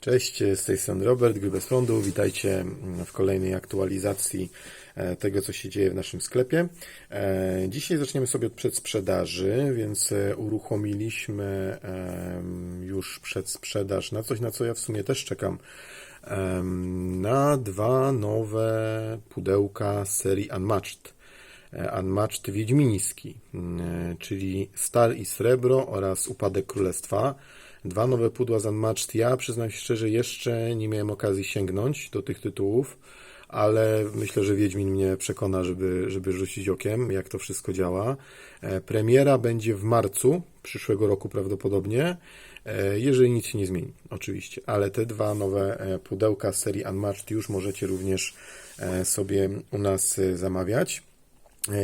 Cześć, z tej strony Robert, Gry bez prądu. Witajcie w kolejnej aktualizacji e, tego, co się dzieje w naszym sklepie. E, Dzisiaj zaczniemy sobie od przedsprzedaży, więc e, uruchomiliśmy już przedsprzedaż na coś, na co ja w sumie też czekam. Na dwa nowe pudełka serii Unmatched. Unmatched Wiedźmiński, mm, czyli Stal i Srebro oraz Upadek Królestwa. Dwa nowe pudła z Unmatched. Ja przyznam się szczerze, jeszcze nie miałem okazji sięgnąć do tych tytułów, ale myślę, że Wiedźmin mnie przekona, żeby, żeby rzucić okiem, jak to wszystko działa. E, Premiera będzie w marcu przyszłego roku prawdopodobnie, e, jeżeli nic się nie zmieni, oczywiście. Ale te dwa nowe e, pudełka z serii Unmatched już możecie również sobie u nas zamawiać.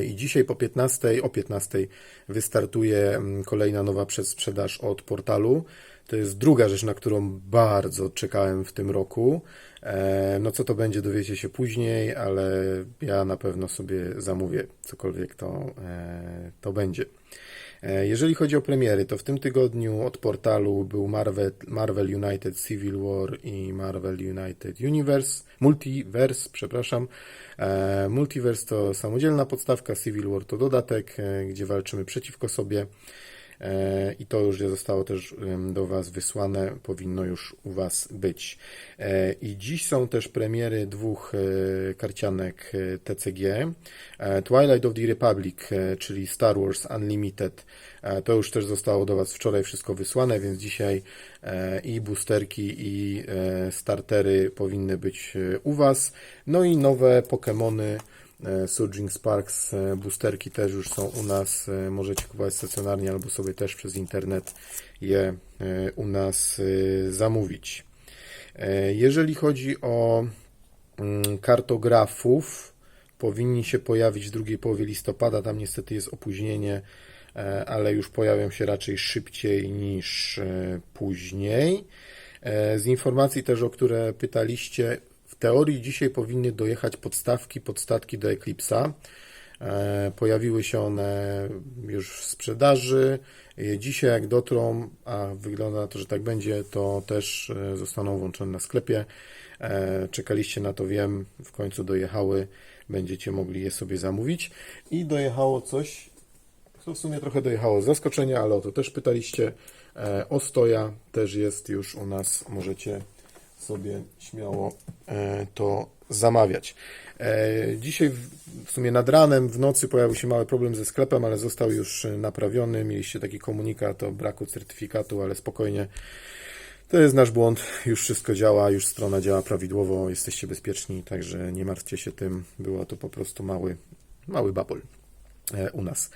I dzisiaj po 15, o 15 wystartuje mm, kolejna nowa przedsprzedaż od portalu. To jest druga rzecz, na którą bardzo czekałem w tym roku. E, No co to będzie, dowiecie się później, ale ja na pewno sobie zamówię cokolwiek to, e, to będzie. E, Jeżeli chodzi o premiery, to w tym tygodniu od portalu był Marvel, Marvel United Civil War i Marvel United Universe, Multiverse, przepraszam. Multiverse to samodzielna podstawka, Civil War to dodatek, gdzie walczymy przeciwko sobie. E, I to już zostało też do Was wysłane, powinno już u Was być. E, I dziś są też premiery dwóch e, karcianek TCG. Twilight of the Republic, czyli Star Wars Unlimited. To już też zostało do Was wczoraj wszystko wysłane, więc dzisiaj i boosterki, i startery powinny być u Was. No i nowe Pokémony. E, Surging Sparks e, boosterki też już są u nas. e, Możecie kupować stacjonarnie albo sobie też przez internet je u nas zamówić. Jeżeli chodzi o mm, kartografów, powinni się pojawić w drugiej połowie listopada. Tam niestety jest opóźnienie, ale już pojawią się raczej szybciej niż później. Z informacji też, o które pytaliście, w teorii dzisiaj powinny dojechać podstawki, podstatki do Eclipse'a. E, Pojawiły się one już w sprzedaży. E, Dzisiaj, jak dotrą, a wygląda na to, że tak będzie, to też e, zostaną włączone na sklepie. Czekaliście na to, wiem, w końcu dojechały. Będziecie mogli je sobie zamówić. I dojechało coś, to w sumie trochę dojechało z zaskoczenia, ale o to też pytaliście. Ostoja też jest już u nas. Możecie sobie śmiało e, to zamawiać. E, Dzisiaj w- sumie nad ranem, w nocy pojawił się mały problem ze sklepem, ale został już naprawiony. Mieliście taki komunikat o braku certyfikatu, ale spokojnie. To jest nasz błąd. Już wszystko działa, już strona działa prawidłowo, jesteście bezpieczni, także nie martwcie się tym. Było to po prostu mały, mały babol u nas.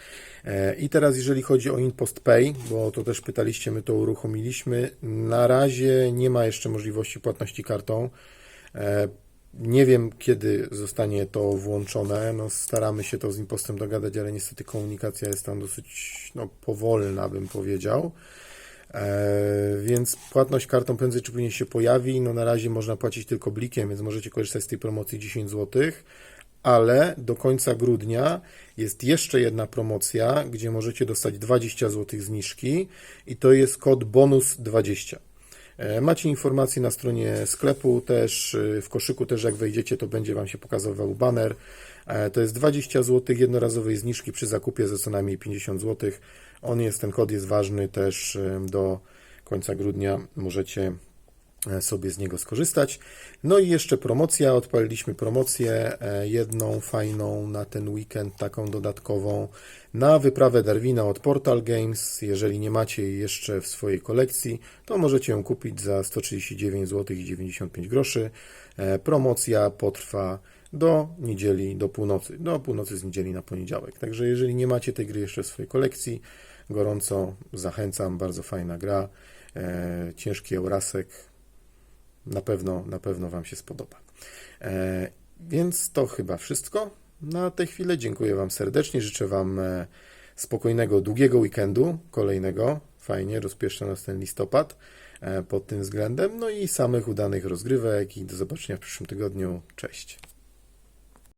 E, I teraz jeżeli chodzi o InPost Pay, bo to też pytaliście, my to uruchomiliśmy. Na razie nie ma jeszcze możliwości płatności kartą. E, Nie wiem, kiedy zostanie to włączone. No, staramy się to z InPostem dogadać, ale niestety komunikacja jest tam dosyć no, powolna, bym powiedział. E, Więc płatność kartą prędzej czy później się pojawi. No na razie można płacić tylko blikiem, więc możecie korzystać z tej promocji 10 zł. Ale do końca grudnia jest jeszcze jedna promocja, gdzie możecie dostać 20 zł zniżki i to jest kod bonus 20. E, Macie informacje na stronie sklepu też, y, w koszyku też jak wejdziecie, to będzie Wam się pokazywał banner. E, To jest 20 zł jednorazowej zniżki przy zakupie za co najmniej 50 zł. On jest, ten kod jest ważny też do końca grudnia. Możecie e, sobie z niego skorzystać. No i jeszcze promocja. Odpaliliśmy promocję e, jedną fajną na ten weekend, taką dodatkową na wyprawę Darwina od Portal Games. Jeżeli nie macie jej jeszcze w swojej kolekcji, to możecie ją kupić za 139 zł i 95 groszy. E, Promocja potrwa do niedzieli, do północy, do północy z niedzieli na poniedziałek. Także jeżeli nie macie tej gry jeszcze w swojej kolekcji, gorąco zachęcam, bardzo fajna gra, e, ciężki eurasek, na pewno, na pewno Wam się spodoba. E, więc to chyba wszystko na tę chwilę. Dziękuję Wam serdecznie. Życzę Wam e, spokojnego, długiego weekendu, kolejnego. Fajnie, rozpieszcza nas ten listopad e, pod tym względem. No i samych udanych rozgrywek i do zobaczenia w przyszłym tygodniu. Cześć.